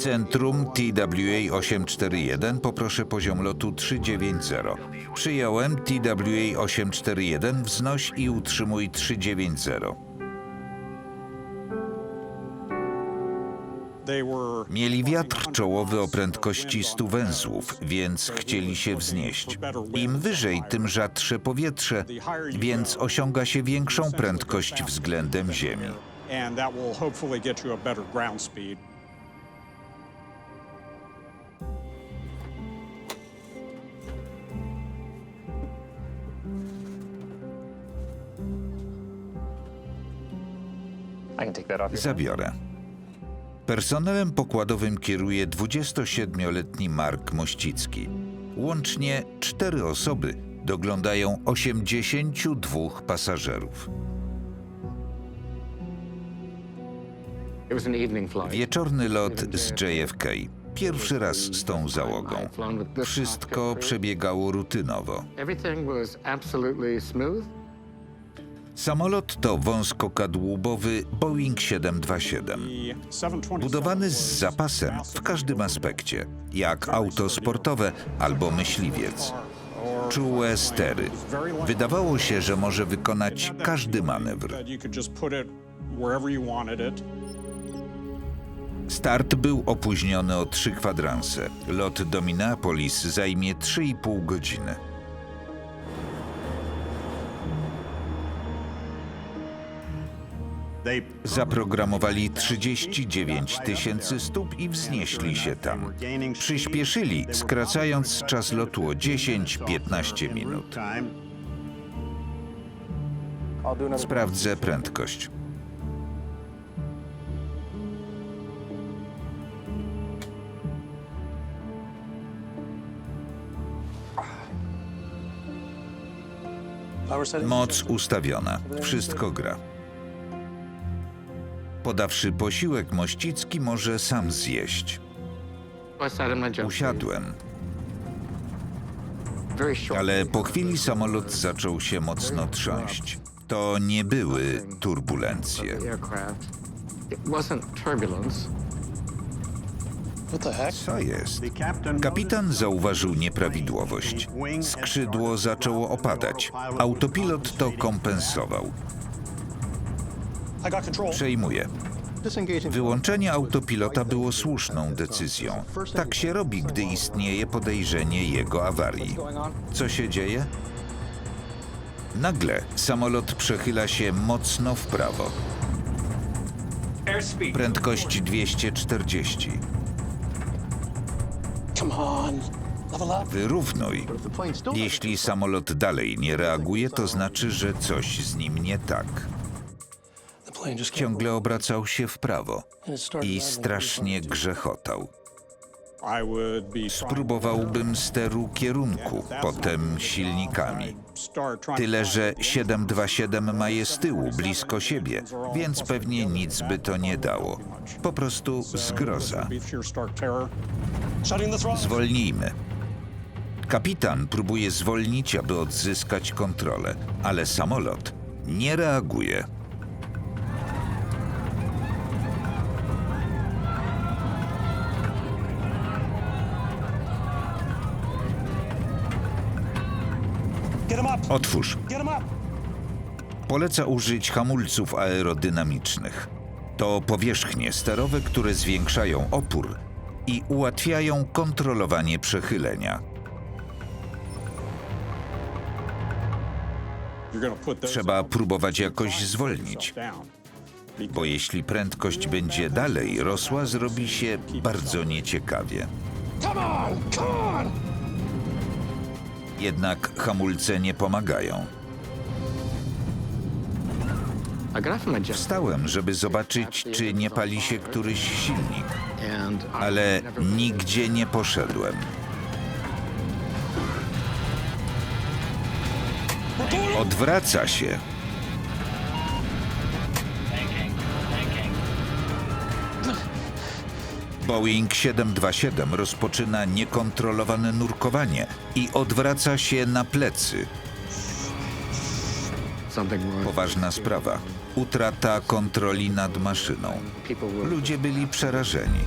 Centrum TWA 841 poproszę poziom lotu 390. Przyjąłem TWA 841 wznoś i utrzymuj 390. Mieli wiatr czołowy o prędkości 100 węzłów, więc chcieli się wznieść. Im wyżej, tym rzadsze powietrze, więc osiąga się większą prędkość względem Ziemi. Zabiorę. Personelem pokładowym kieruje 27-letni Mark Mościcki. Łącznie cztery osoby doglądają 82 pasażerów. Wieczorny lot z JFK. Pierwszy raz z tą załogą. Wszystko przebiegało rutynowo. Samolot to wąskokadłubowy Boeing 727. The 727 Budowany z zapasem w każdym aspekcie, jak auto sportowe albo myśliwiec. Czułe stery. Wydawało się, że może wykonać każdy manewr. Start był opóźniony o trzy kwadranse. Lot do Minneapolis zajmie 3,5 godziny. Zaprogramowali 39 tysięcy stóp i wznieśli się tam. Przyspieszyli, skracając czas lotu o 10-15 minut. Sprawdzę prędkość. Moc ustawiona. Wszystko gra. Podawszy posiłek, Mościcki może sam zjeść. Usiadłem, ale po chwili samolot zaczął się mocno trząść. To nie były turbulencje. Co jest? Kapitan zauważył nieprawidłowość. Skrzydło zaczęło opadać. Autopilot to kompensował. Przejmuje. Wyłączenie autopilota było słuszną decyzją. Tak się robi, gdy istnieje podejrzenie jego awarii. Co się dzieje? Nagle samolot przechyla się mocno w prawo. Prędkość 240. Wyrównuj. Jeśli samolot dalej nie reaguje, to znaczy, że coś z nim nie tak. Ciągle obracał się w prawo i strasznie grzechotał. Spróbowałbym steru kierunku, potem silnikami. Tyle, że 727 ma je z tyłu, blisko siebie, więc pewnie nic by to nie dało. Po prostu zgroza. Zwolnijmy. Kapitan próbuje zwolnić, aby odzyskać kontrolę, ale samolot nie reaguje. Otwórz. Poleca użyć hamulców aerodynamicznych. To powierzchnie sterowe, które zwiększają opór i ułatwiają kontrolowanie przechylenia. Trzeba próbować jakoś zwolnić, bo jeśli prędkość będzie dalej rosła, zrobi się bardzo nieciekawie. Jednak hamulce nie pomagają. Wstałem, żeby zobaczyć, czy nie pali się któryś silnik, ale nigdzie nie poszedłem. Odwraca się. Boeing 727 rozpoczyna niekontrolowane nurkowanie i odwraca się na plecy. Poważna sprawa. Utrata kontroli nad maszyną. Ludzie byli przerażeni.